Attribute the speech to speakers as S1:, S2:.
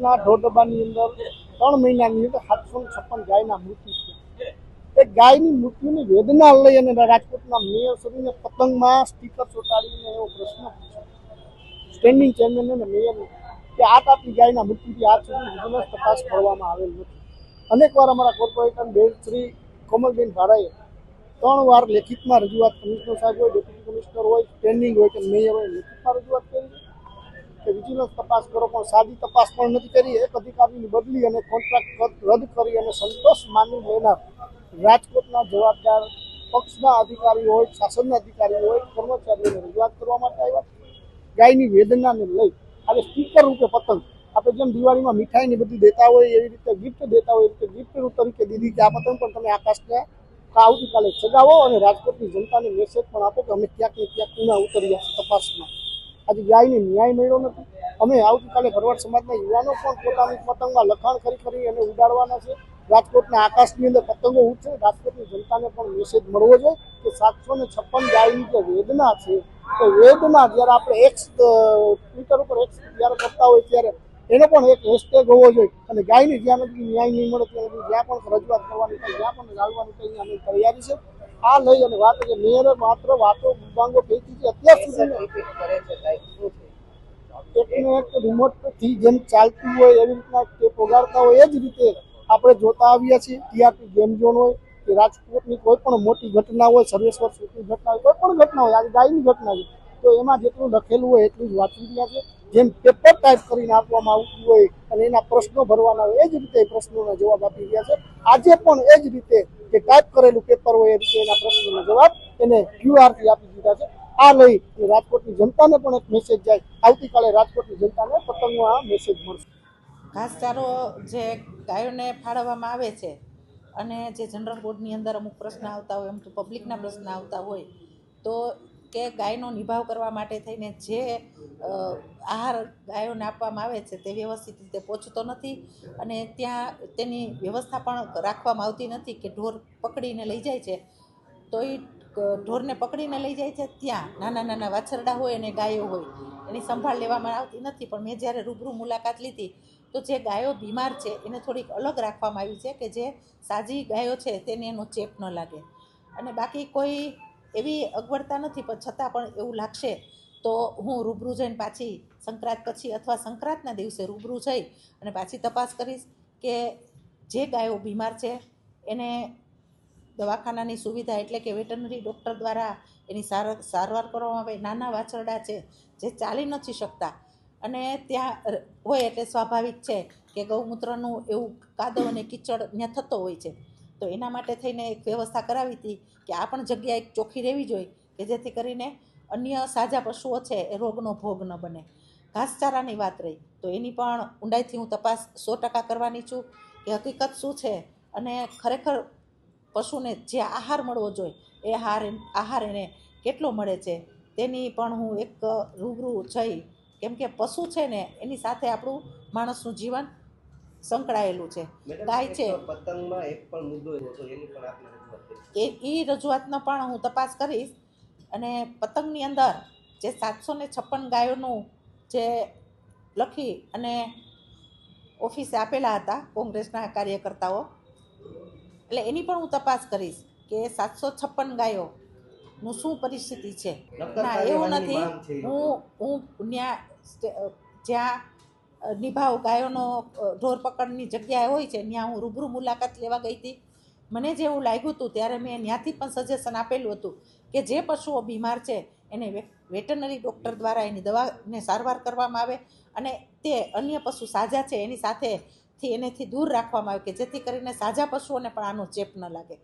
S1: રાજકોટના ઢોરડબ્બાની અંદર ત્રણ મહિનાની અંદર સાતસો છપ્પન ગાયના મૃત્યુ છે એ ગાયની મૃત્યુની વેદના લઈ અને રાજકોટના મેયર શ્રીને પતંગમાં સ્ટીકર ચોંટાડીને એવો પ્રશ્ન પૂછ્યો. સ્ટેન્ડિંગ ચેરમેન અને મેયરને કે આ તાપની ગાયના મૃત્યુથી આજ સુધી વિજિલન્સ તપાસ કરવામાં આવેલ નથી. અનેકવાર અમારા કોર્પોરેટર બેન શ્રી કોમલબેન ભાડાએ ત્રણ વાર લેખિતમાં રજૂઆત કમિશનર સાહેબ હોય ડેપ્યુટી કમિશનર હોય સ્ટેન્ડિંગ હોય કે મેયર હોય, લેખિતમાં રજૂઆત કે વિજિલન્સ તપાસ કરો, પણ સાદી તપાસ પણ નથી કરી. એક અધિકારીની બદલી અને કોન્ટ્રાક્ટ રદ કરી અને સંતોષ માની લેનાર રાજકોટના જવાબદાર પક્ષના અધિકારીઓ હોય, શાસનના અધિકારીઓ હોય, કર્મચારીઓને રજૂઆત કરવા માટે આવ્યા ગાયની વેદનાને લઈ આજે સ્ટીકર રૂપે પતંગ. આપણે જેમ દિવાળીમાં મીઠાઈની બધી દેતા હોય, એવી રીતે ગિફ્ટ દેતા હોય એ રીતે ગિફ્ટ તરીકે દીધી કે આ પતંગ, પણ તમે આકાશને આવતીકાલે સગાવો અને રાજકોટની જનતાને મેસેજ પણ આપો કે અમે ક્યાંક ને ક્યાંક ઊના ઉતર્યા તપાસમાં. આજે ગાયને ન્યાય મળ્યો નથી. અમે આવતીકાલે ભરવાડ સમાજના યુવાનો પણ પોતાની પતંગમાં લખાણ કરી કરી અને ઉડાડવાના છે. રાજકોટના આકાશની અંદર પતંગો ઉઠશે રાજકોટની જનતાને પણ મેસેજ મળવો જોઈએ કે સાતસો ને છપ્પન ગાયની જે વેદના છે, તો વેદના જ્યારે આપણે એક્સ ટ્વિટર ઉપર એક્સ જ્યારે કરતા હોય ત્યારે એનો પણ એક હેશટેગ હોવો જોઈએ. અને ગાયની જ્યાં સુધી ન્યાય નહીં મળે ત્યાં સુધી જ્યાં પણ રજૂઆત કરવાની જ્યાં પણ જાળવાની અમે તૈયારી છે. આ લઈ અને વાત કે મેયરે માત્ર વાતો મુદ્દાંગો ફેંકી છે અત્યાર સુધી એકને એક રિમોટથી જેમ ચાલતું હોય એવી રીતના કે પોગાડતા હોય એ જ રીતે આપણે જોતા આવ્યા છીએ. ટીઆરપી ગેમ ઝોન હોય કે રાજકોટની કોઈ પણ મોટી ઘટના હોય સર્વેશ્વર સુખની ઘટના હોય કોઈ પણ ઘટના હોય આજે ગાયની ઘટના છે તો એમાં જેટલું લખેલું હોય એટલું જ વાંચી રહ્યા છે. જેમ પેપર ટાઈપ કરીને આપવામાં આવતું હોય અને એના પ્રશ્નો ભરવાના હોય એ જ રીતે પ્રશ્નોના જવાબ આપી રહ્યા છે. આજે પણ એ જ રીતે જે ટાઈપ કરેલું પેપર હોય એના પ્રશ્નોના જવાબ એને ક્યુઆરથી આપી દીધા છે. આ લઈ રાજકોટની જનતાને પણ એક મેસેજ જાય. આવતીકાલે રાજકોટની જનતાને પતંગનો આ મેસેજ મળશે.
S2: ઘાસચારો જે ગાયોને ફાળવવામાં આવે છે અને જે જનરલ બોર્ડની અંદર અમુક પ્રશ્ન આવતા હોય, અમુક પબ્લિકના પ્રશ્ન આવતા હોય, તો કે ગાયનો નિભાવ કરવા માટે થઈને જે આહાર ગાયોને આપવામાં આવે છે તે વ્યવસ્થિત રીતે પહોંચતો નથી અને ત્યાં તેની વ્યવસ્થા પણ રાખવામાં આવતી નથી કે ઢોર પકડીને લઈ જાય છે. તો એ ઢોરને પકડીને લઈ જાય છે ત્યાં નાના નાના વાછરડા હોય અને ગાયો હોય, એની સંભાળ લેવામાં આવતી નથી. પણ મેં જ્યારે રૂબરૂ મુલાકાત લીધી તો જે ગાયો બીમાર છે એને થોડીક અલગ રાખવામાં આવી છે કે જે સાજી ગાયો છે તેને એનો ચેપ ન લાગે. અને બાકી કોઈ એવી અગવડતા નથી, પણ છતાં પણ એવું લાગશે, તો હું રૂબરૂ જઈને પાછી સંક્રાંત પછી અથવા સંક્રાંતના દિવસે રૂબરૂ જઈ અને પાછી તપાસ કરીશ કે જે ગાયો બીમાર છે, એને દવાખાનાની સુવિધા એટલે કે વેટરનરી ડૉક્ટર દ્વારા એની સાર, સારવાર કરવામાં આવે, નાના વાછરડા છે, જે ચાલી નથી શકતા. અને ત્યાં હોય એટલે સ્વાભાવિક છે કે ગૌમૂત્રનું એવું કાદવ અને કીચડ ત્યાં થતો હોય છે. તો એના માટે થઈને એક વ્યવસ્થા કરાવી હતી કે આ પણ જગ્યા એક ચોખ્ખી રહેવી જોઈએ કે જેથી કરીને અન્ય સાજા પશુઓ છે એ રોગનો ભોગ ન બને. ઘાસચારાની વાત રહી, તો એની પણ ઊંડાઈથી હું તપાસ સો ટકા કરવાની છું કે હકીકત શું છે અને ખરેખર પશુને જે આહાર મળવો જોઈએ એ આહાર આહાર એને કેટલો મળે છે તેની પણ હું એક રૂબરૂ જઈ, કેમ કે પશુ છે ને એની સાથે આપણું માણસનું જીવન સંકળાયેલું છે. ગાય છે.
S3: પતંગમાં એક પણ મુદ્દો હતો એની પણ આપણે રજૂઆત
S2: એ એ રજૂઆતનો પણ હું તપાસ કરીશ. અને પતંગની અંદર જે સાતસો ને છપ્પન ગાયોનું જે લખી અને ઓફિસે આપેલા હતા કોંગ્રેસના કાર્યકર્તાઓ એટલે એની પણ હું તપાસ કરીશ કે સાતસો છપ્પન ગાયોનું શું પરિસ્થિતિ છે. ના એવું નથી. હું હું ત્યાં જ્યાં નિભાવ ગાયોનો ઢોર પકડની જગ્યાએ હોય છે, ત્યાં હું રૂબરૂ મુલાકાત લેવા ગઈ હતી. મને જેવું લાગ્યું હતું, ત્યારે મેં ત્યાંથી પણ સજેશન આપેલું હતું કે જે પશુઓ બીમાર છે, એને વેટરનરી ડૉક્ટર દ્વારા એની દવાને સારવાર કરવામાં આવે અને તે અન્ય પશુ સાજા છે, એની સાથેથી એનેથી દૂર રાખવામાં આવે કે જેથી કરીને સાજા પશુઓને પણ આનો ચેપ ન લાગે.